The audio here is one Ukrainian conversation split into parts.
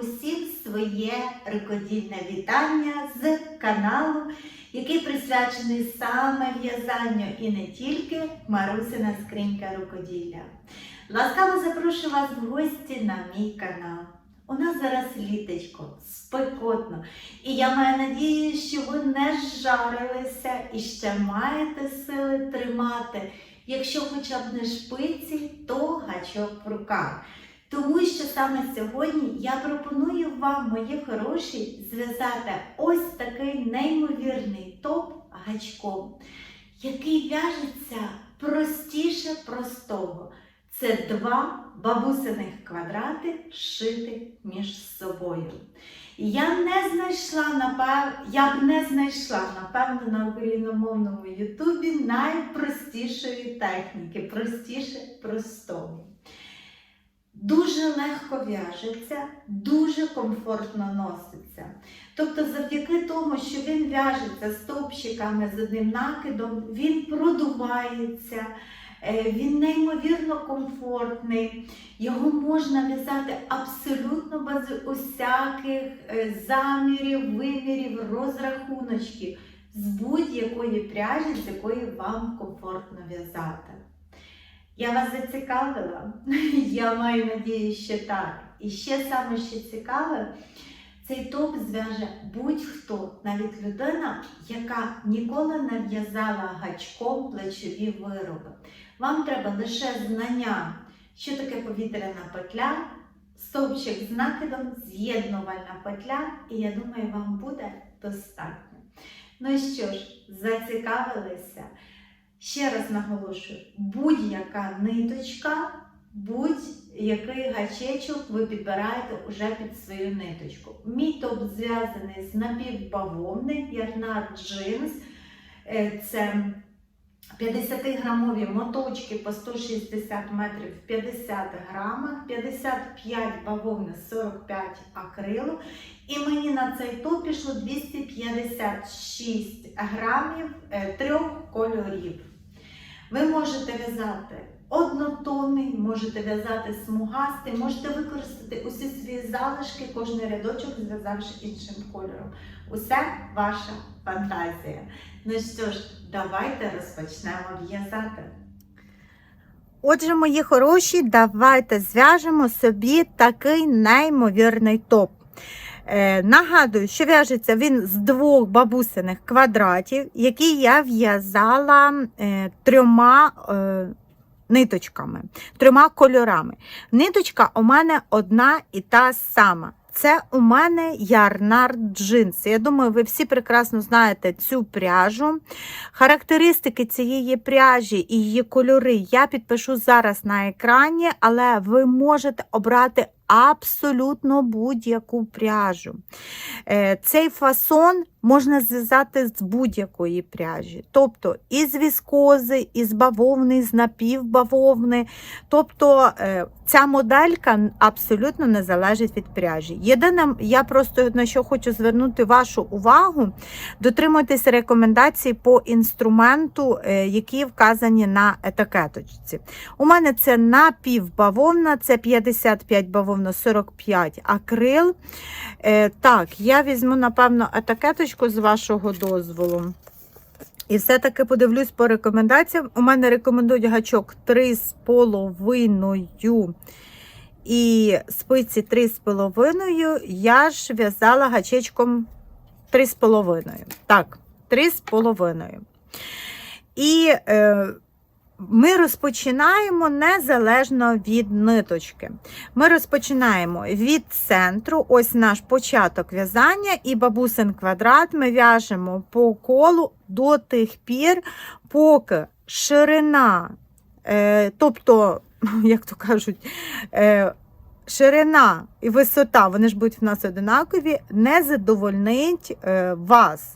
усім своє рукодільне вітання з каналу, який присвячений саме в'язанню і не тільки Марусина скринька рукоділля. Ласкаво запрошую вас в гості на мій канал. У нас зараз літочко, спекотно, і я маю надію, що ви не зжарилися і ще маєте сили тримати якщо хоча б не шпиці, то гачок в руках. Тому що саме сьогодні я пропоную вам, мої хороші, зв'язати ось такий неймовірний топ гачком, який в'яжеться простіше простого. Це два бабусиних квадрати, зшитих між собою. Я не знайшла, напев... я б не знайшла, напевно, на україномовному Ютубі найпростішої техніки, простіше простого. Дуже легко в'яжеться, дуже комфортно носиться. Тобто, завдяки тому, що він в'яжеться стовпчиками з одним накидом, він продувається. Е, Він неймовірно комфортний, його можна в'язати абсолютно без усяких е, замірів, вимірів, розрахуночків з будь-якої пряжі, з якої вам комфортно в'язати. Я вас зацікавила? Я маю надію, що так. І ще саме що цікаве, цей топ зв'яже будь-хто, навіть людина, яка ніколи не в'язала гачком плечові вироби. Вам треба лише знання, що таке повітряна петля, стовпчик з накидом, з'єднувальна петля, і я думаю, вам буде достатньо. Ну що ж, зацікавилися? Ще раз наголошую, будь-яка ниточка, будь-який гачечок ви підбираєте уже під свою ниточку. Мій топ зв'язаний з напівбавовни, ярнар джинс. Е, Це 50-грамові моточки по 160 метрів в 50 грамах, 55 бавовни, 45 акрилу. І мені на цей топ пішло 256 грамів е, трьох кольорів. Ви можете в'язати однотонний, можете в'язати смугастий, можете використати усі свої залишки, кожний рядочок зв'язавши іншим кольором. Усе ваша фантазія. Ну що ж, давайте розпочнемо в'язати. Отже, мої хороші, давайте зв'яжемо собі такий неймовірний топ. Е, нагадую, що в'яжеться він з двох бабусиних квадратів, які я в'язала е, трьома е, ниточками, трьома кольорами. Ниточка у мене одна і та сама. Це у мене ярнар джинс. Я думаю, ви всі прекрасно знаєте цю пряжу. Характеристики цієї пряжі і її кольори я підпишу зараз на екрані, але ви можете обрати абсолютно будь-яку пряжу. Е, Цей фасон можна зв'язати з будь-якої пряжі. Тобто із віскози, із бавовни, з напівбавовни. Тобто е, ця моделька абсолютно не залежить від пряжі. Єдине, я просто на що хочу звернути вашу увагу, дотримуйтесь рекомендацій по інструменту, е, які вказані на етикеточці. У мене це напівбавовна, це 55 бавовна, 45 акрил. Е, Так, я візьму, напевно, етикеточку з вашого дозволу. І все-таки подивлюсь по рекомендаціям. У мене рекомендують гачок 3,5 і спиці 3,5. Я ж в'язала гачечком 3,5. Так, 3,5. І е, ми розпочинаємо незалежно від ниточки. Ми розпочинаємо від центру, ось наш початок в'язання, і бабусин квадрат ми в'яжемо по колу до тих пір, поки ширина, е, тобто, як то кажуть, е, ширина і висота, вони ж будуть в нас одинакові, не задовольнить е, вас.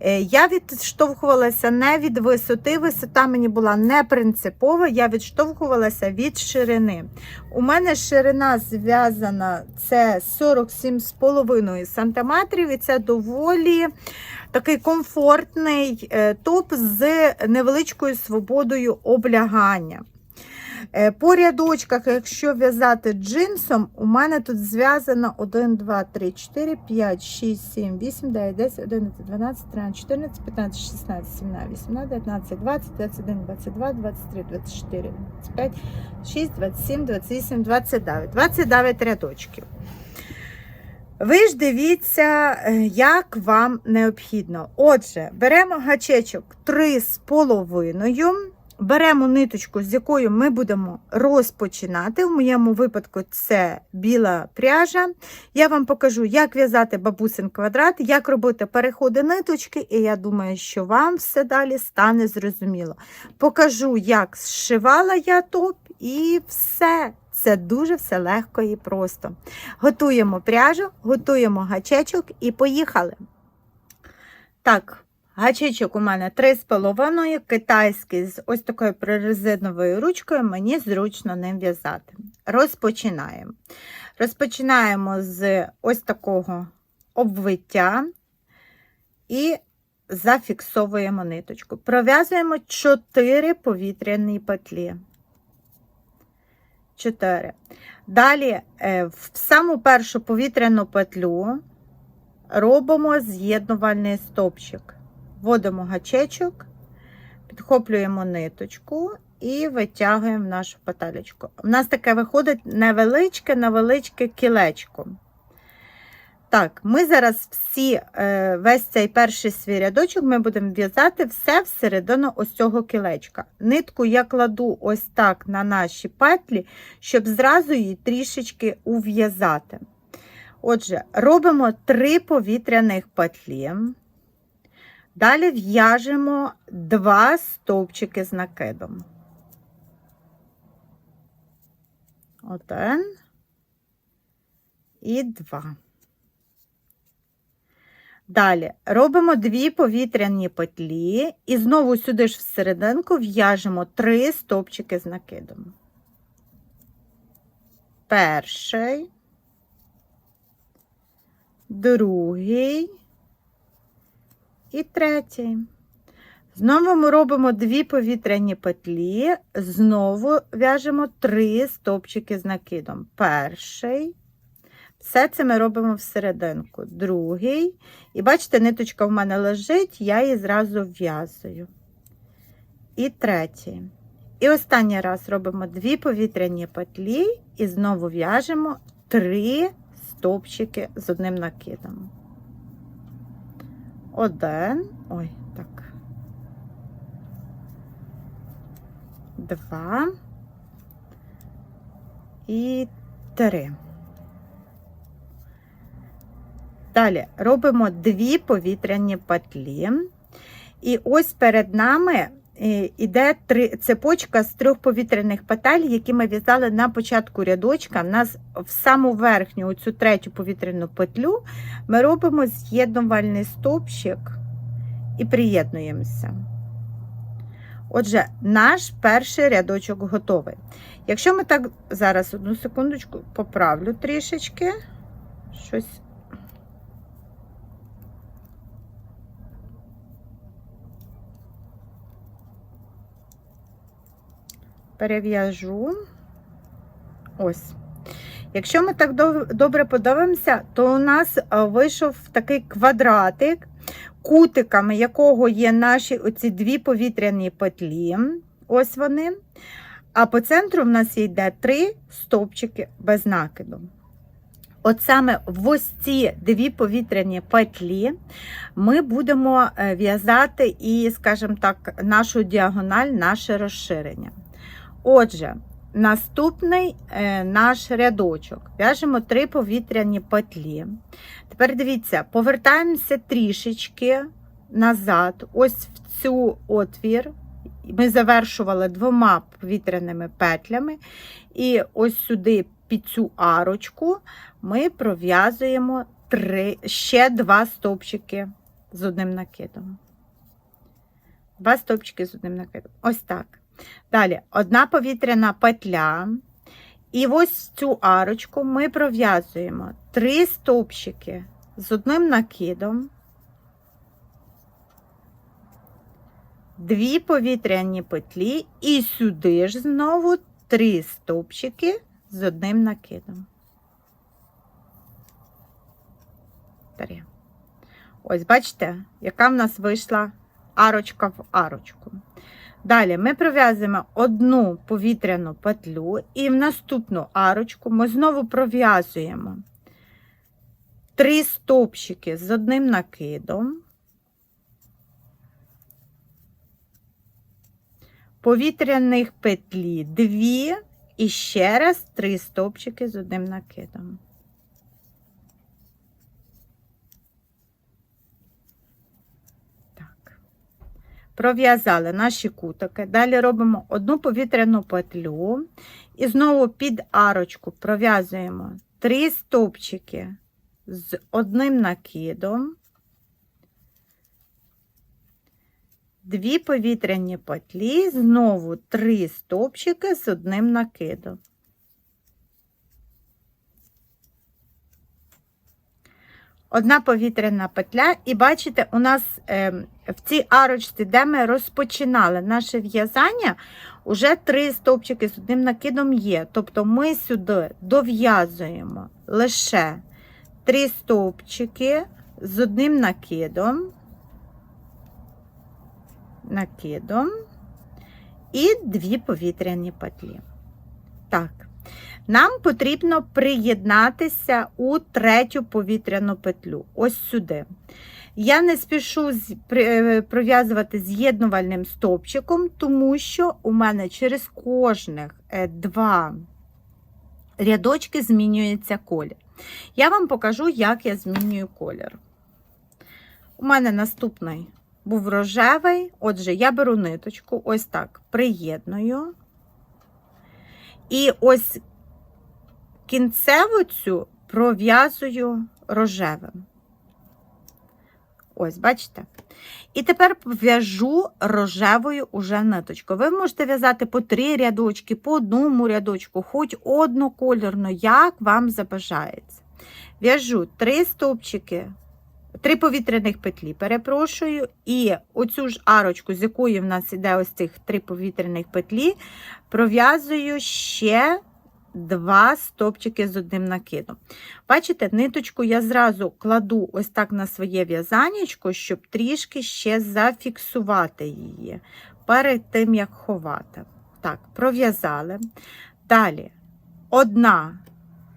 Е, Я відштовхувалася не від висоти, висота мені була не принципова, я відштовхувалася від ширини. У мене ширина зв'язана це 47,5 см, і це доволі такий комфортний е, топ з невеличкою свободою облягання. Е, По рядочках, якщо в'язати джинсом, у мене тут зв'язано 1, 2, 3, 4, 5, 6, 7, 8, 9, 10, 11, 12, 13, 14, 15, 16, 17, 18, 19, 20, 21, 22, 23, 24, 25, 6, 27, 28, 29. 29 рядочків. Ви ж дивіться, е, як вам необхідно. Отже, беремо гачечок 3,5, беремо ниточку, з якою ми будемо розпочинати. В моєму випадку це біла пряжа. Я вам покажу, як в'язати бабусин квадрат, як робити переходи ниточки, і я думаю, що вам все далі стане зрозуміло. Покажу, як зшивала я топ, і все. Це дуже все легко і просто. Готуємо пряжу, готуємо гачечок і поїхали. Так, гачечок у мене 3,5, китайський з ось такою прорезиновою ручкою, мені зручно ним в'язати. Розпочинаємо. Розпочинаємо з ось такого обвиття і зафіксовуємо ниточку. Пров'язуємо 4 повітряні петлі. 4. Далі е, в саму першу повітряну петлю робимо з'єднувальний стовпчик. Вводимо гачечок, підхоплюємо ниточку і витягуємо нашу петелечку. У нас таке виходить невеличке, невеличке кілечко. Так, ми зараз всі, е, весь цей перший свій рядочок ми будемо в'язати все всередину ось цього кілечка. Нитку я кладу ось так на наші петлі, щоб зразу її трішечки ув'язати. Отже, робимо три повітряних петлі. Далі в'яжемо два стовпчики з накидом. Один і два. Далі робимо дві повітряні петлі і знову сюди ж всерединку в'яжемо три стовпчики з накидом. Перший, другий і третій. Знову ми робимо дві повітряні петлі, знову в'яжемо три стовпчики з накидом. Перший. Все це ми робимо всерединку. Другий. І бачите, ниточка в мене лежить, я її зразу в'язую. І третій. І останній раз робимо дві повітряні петлі і знову в'яжемо три стовпчики з одним накидом. Один. Ой, так. Два. І три. Далі робимо дві повітряні петлі. І ось перед нами йде три, цепочка з трьох повітряних петель, які ми в'язали на початку рядочка. У нас в саму верхню, цю третю повітряну петлю, ми робимо з'єднувальний стовпчик і приєднуємося. Отже, наш перший рядочок готовий. Якщо ми так, зараз одну секундочку поправлю трішечки, щось. Перев'яжу. Ось. Якщо ми так добре подивимося, то у нас вийшов такий квадратик, кутиками якого є наші оці дві повітряні петлі. Ось вони. А по центру в нас йде три стовпчики без накиду. От саме в ось ці дві повітряні петлі ми будемо е, в'язати і, скажімо так, нашу діагональ, наше розширення. Отже, наступний е, наш рядочок. В'яжемо три повітряні петлі. Тепер дивіться, повертаємося трішечки назад, ось в цю отвір. Ми завершували двома повітряними петлями, і ось сюди під цю арочку ми пров'язуємо ще два стовпчики з одним накидом. Два стовпчики з одним накидом. Ось так. Далі одна повітряна петля. І ось цю арочку ми пров'язуємо три стовпчики з одним накидом, дві повітряні петлі, і сюди ж знову 3 стовпчики з одним накидом. 3. Ось, бачите, яка в нас вийшла арочка в арочку. Далі ми пров'язуємо одну повітряну петлю і в наступну арочку ми знову пров'язуємо три стовпчики з одним накидом, повітряних петлі дві і ще раз три стовпчики з одним накидом. Пров'язали наші кутики. Далі робимо одну повітряну петлю і знову під арочку пров'язуємо три стовпчики з одним накидом, дві повітряні петлі, знову три стовпчики з одним накидом. Одна повітряна петля, і бачите, у нас е, в цій арочці, де ми розпочинали наше в'язання, уже три стовпчики з одним накидом є. Тобто ми сюди дов'язуємо лише три стовпчики з одним накидом, накидом і дві повітряні петлі. Так. Нам потрібно приєднатися у третю повітряну петлю. Ось сюди. Я не спішу з- е, пров'язувати з'єднувальним стовпчиком, тому що у мене через кожних е, два рядочки змінюється колір. Я вам покажу, як я змінюю колір. У мене наступний був рожевий. Отже, я беру ниточку, ось так приєдную. І ось кінцеву цю пров'язую рожевим. Ось, бачите? І тепер в'яжу рожевою уже ниточкою. Ви можете в'язати по три рядочки, по одному рядочку, хоч однокольорно, як вам забажається. В'яжу три стовпчики, три повітряних петлі, перепрошую, і оцю ж арочку, з якої в нас іде ось цих три повітряних петлі, пров'язую ще два стовпчики з одним накидом. Бачите, ниточку я зразу кладу ось так на своє в'язанечко, щоб трішки ще зафіксувати її перед тим, як ховати. Так, пров'язали. Далі одна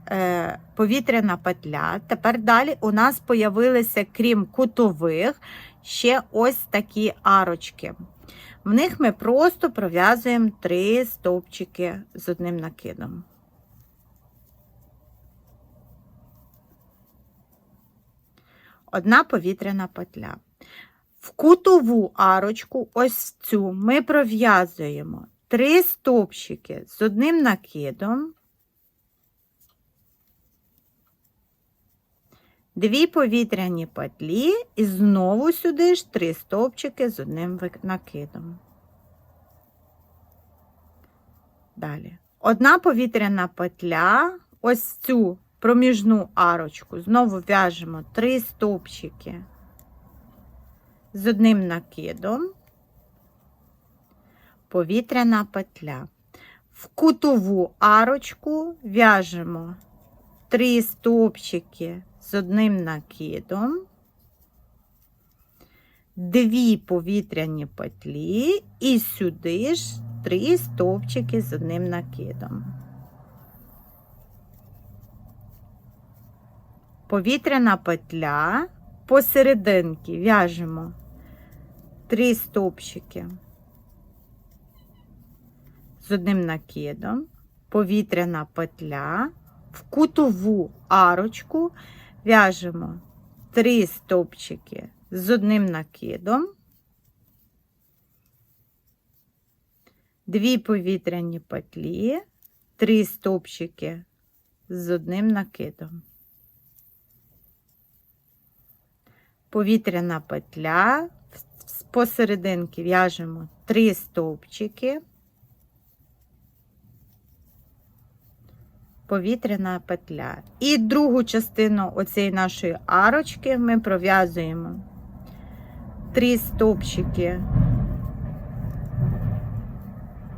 е, повітряна петля. Тепер далі у нас появилися, крім кутових, ще ось такі арочки. В них ми просто пров'язуємо три стовпчики з одним накидом. Одна повітряна петля. В кутову арочку, ось цю, ми пров'язуємо три стовпчики з одним накидом, дві повітряні петлі і знову сюди ж три стовпчики з одним накидом. Далі. Одна повітряна петля, ось цю проміжну арочку, знову в'яжемо три стовпчики. З одним накидом, повітряна петля. В кутову арочку в'яжемо три стовпчики з одним накидом, дві повітряні петлі. І сюди ж три стовпчики з одним накидом. Повітряна петля посерединки. В'яжемо три стовпчики з одним накидом, повітряна петля, в кутову арочку. В'яжемо три стовпчики з одним накидом, дві повітряні петлі, три стовпчики з одним накидом. Повітряна петля, посерединки в'яжемо три стовпчики, повітряна петля. І другу частину оцієї нашої арочки ми пров'язуємо три стовпчики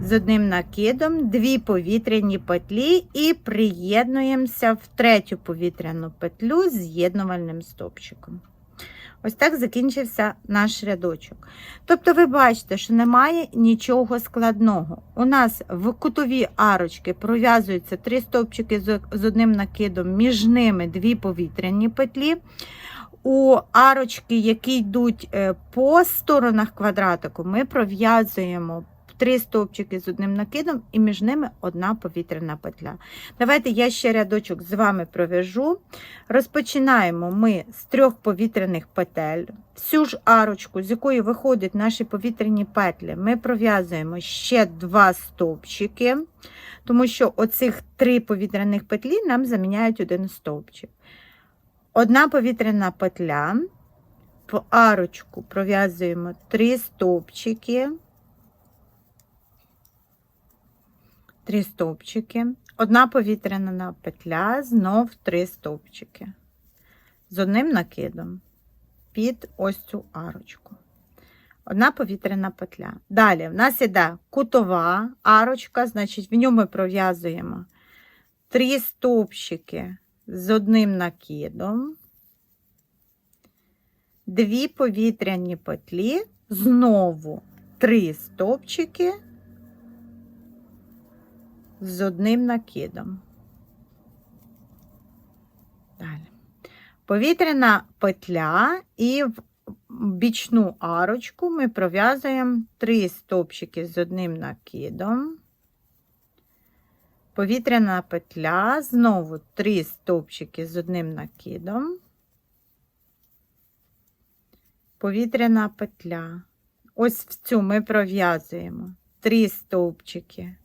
з одним накидом, дві повітряні петлі і приєднуємося в третю повітряну петлю з з'єднувальним стовпчиком. Ось так закінчився наш рядочок. Тобто, ви бачите, що немає нічого складного. У нас в кутові арочки пров'язуються три стовпчики з одним накидом, між ними дві повітряні петлі. У арочки, які йдуть е, по сторонах квадратику, ми пров'язуємо три стовпчики з одним накидом і між ними одна повітряна петля. Давайте я ще рядочок з вами пров'яжу. Розпочинаємо ми з трьох повітряних петель. Всю ж арочку, з якої виходять наші повітряні петлі, ми пров'язуємо ще два стовпчики, тому що оцих три повітряних петлі нам заміняють один стовпчик. Одна повітряна петля, в арочку пров'язуємо три стовпчики, три стовпчики, одна повітряна петля, знов три стовпчики з одним накидом під ось цю арочку. Одна повітряна петля. Далі в нас іде кутова арочка, значить, в ньому ми пров'язуємо три стовпчики з одним накидом, дві повітряні петлі, знову три стовпчики з одним накидом. Далі. Повітряна петля і в бічну арочку ми пров'язуємо три стовпчики з одним накидом. Повітряна петля, знову три стовпчики з одним накидом. Повітряна петля. Ось в цю ми пров'язуємо три стовпчики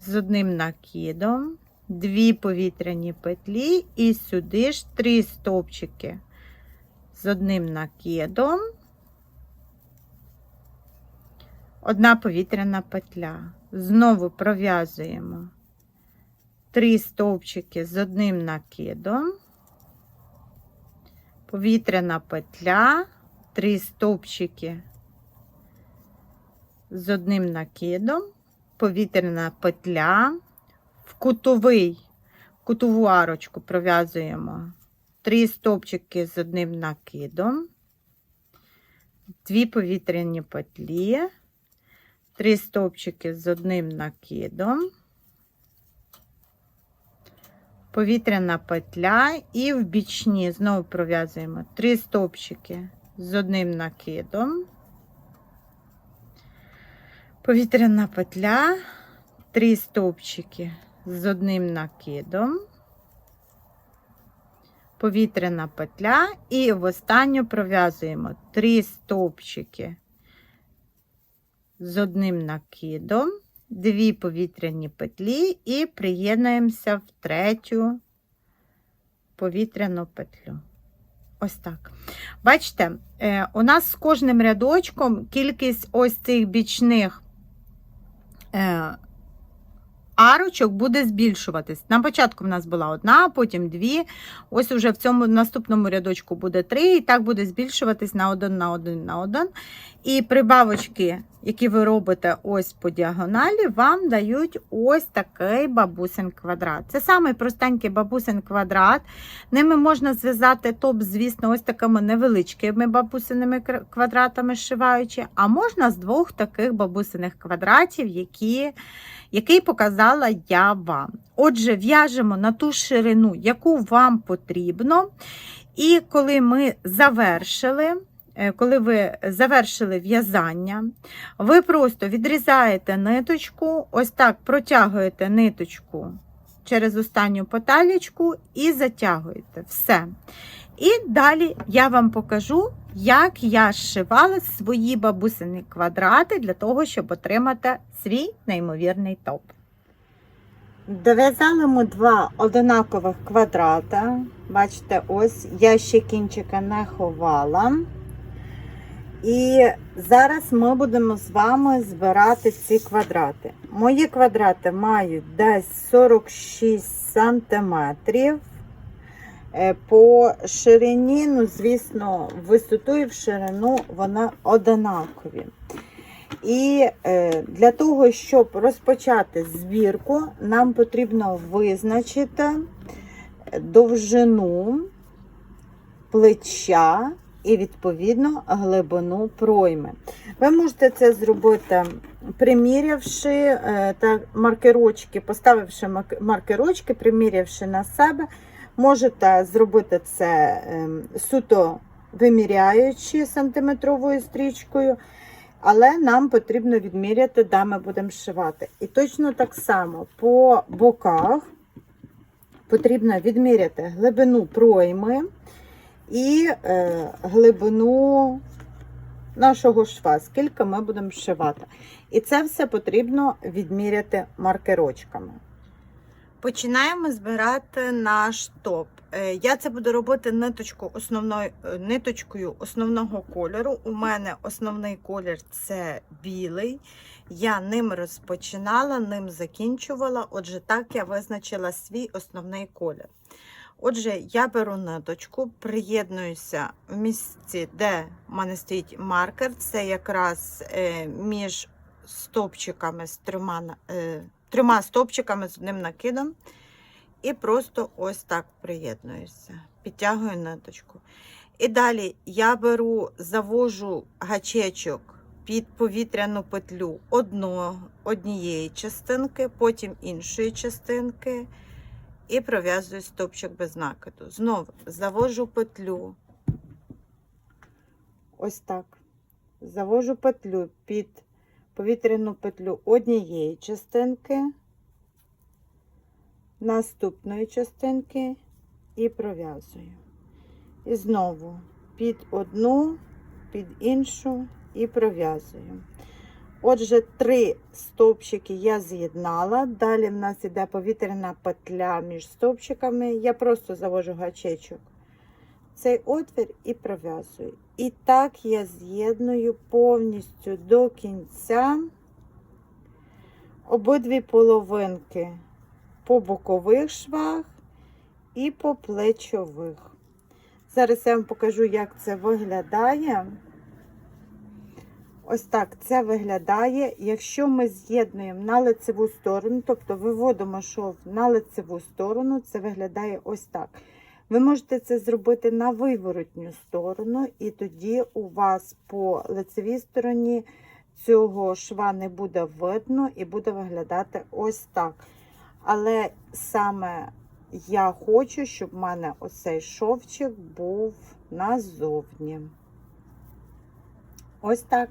з одним накидом, дві повітряні петлі і сюди ж три стовпчики. З одним накидом, одна повітряна петля. Знову пров'язуємо три стовпчики з одним накидом, повітряна петля, три стовпчики з одним накидом, повітряна петля, в кутовий, кутову арочку пров'язуємо три стовпчики з одним накидом, дві повітряні петлі, три стовпчики з одним накидом, повітряна петля і в бічні знову пров'язуємо три стовпчики з одним накидом, повітряна петля, три стовпчики з одним накидом, повітряна петля і в останню пров'язуємо три стовпчики з одним накидом, дві повітряні петлі і приєднуємося в третю повітряну петлю. Ось так. Бачите, е, у нас з кожним рядочком кількість ось цих бічних арочок буде збільшуватись. На початку в нас була одна, потім дві. Ось уже в цьому наступному рядочку буде три, і так буде збільшуватись на один, на один, на один. І прибавочки, які ви робите ось по діагоналі, вам дають ось такий бабусин квадрат. Це самий простенький бабусин квадрат. Ними можна зв'язати топ, звісно, ось такими невеличкими бабусиними квадратами зшиваючи, а можна з двох таких бабусиних квадратів, які, який показала я вам. Отже, в'яжемо на ту ширину, яку вам потрібно. І коли ми завершили, коли ви завершили в'язання, ви просто відрізаєте ниточку, ось так протягуєте ниточку через останню петелечку і затягуєте все. І далі я вам покажу, як я зшивала свої бабусині квадрати для того, щоб отримати свій неймовірний топ. Дов'язали ми два одинакових квадрата. Бачите, ось я ще кінчика не ховала. І зараз ми будемо з вами збирати ці квадрати. Мої квадрати мають десь 46 сантиметрів. Е, По ширині, ну, звісно, в висоту і в ширину вони одинакові. І е, для того, щоб розпочати збірку, нам потрібно визначити довжину плеча і, відповідно, глибину пройми. Ви можете це зробити, примірявши е, та маркерочки, поставивши маркерочки, примірявши на себе. Можете зробити це ем, суто виміряючи сантиметровою стрічкою, але нам потрібно відміряти, де ми будемо шивати. І точно так само по боках потрібно відміряти глибину пройми і е, глибину нашого шва, скільки ми будемо шивати. І це все потрібно відміряти маркерочками. Починаємо збирати наш топ. Е, Я це буду робити ниточку основною, е, ниточкою основного кольору. У мене основний колір це білий. Я ним розпочинала, ним закінчувала. Отже, так я визначила свій основний колір. Отже, я беру ниточку, приєднуюся в місці, де в мене стоїть маркер. Це якраз е, між стовпчиками з трьома, е, трьома стовпчиками з одним накидом. І просто ось так приєднуюся. Підтягую ниточку. І далі я беру, завожу гачечок під повітряну петлю одно, однієї частинки, потім іншої частинки. І пров'язую стовпчик без накиду. Знову завожу петлю. Ось так. Завожу петлю під повітряну петлю однієї частинки, наступної частинки і пров'язую. І знову під одну, під іншу і пров'язую. Отже, три стовпчики я з'єднала. Далі в нас іде повітряна петля між стовпчиками. Я просто завожу гачечок цей отвір і пров'язую. І так я з'єдную повністю до кінця обидві половинки по бокових швах і по плечових. Зараз я вам покажу, як це виглядає. Ось так це виглядає. Якщо ми з'єднуємо на лицеву сторону, тобто виводимо шов на лицеву сторону, це виглядає ось так. Ви можете це зробити на виворотню сторону, і тоді у вас по лицевій стороні цього шва не буде видно і буде виглядати ось так. Але саме я хочу, щоб в мене оцей шовчик був назовні. Ось так.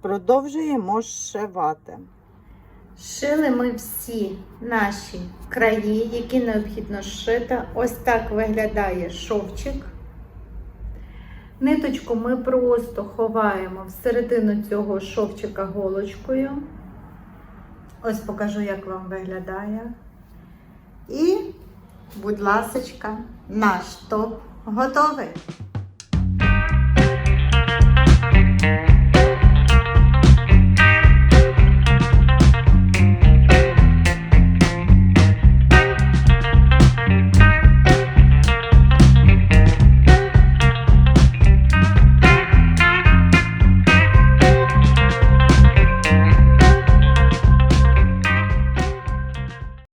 Продовжуємо зшивати. Шили ми всі наші краї, які необхідно зшити. Ось так виглядає шовчик. Ниточку ми просто ховаємо всередину цього шовчика голочкою. Ось покажу, як вам виглядає. І, будь ласочка, наш топ готовий.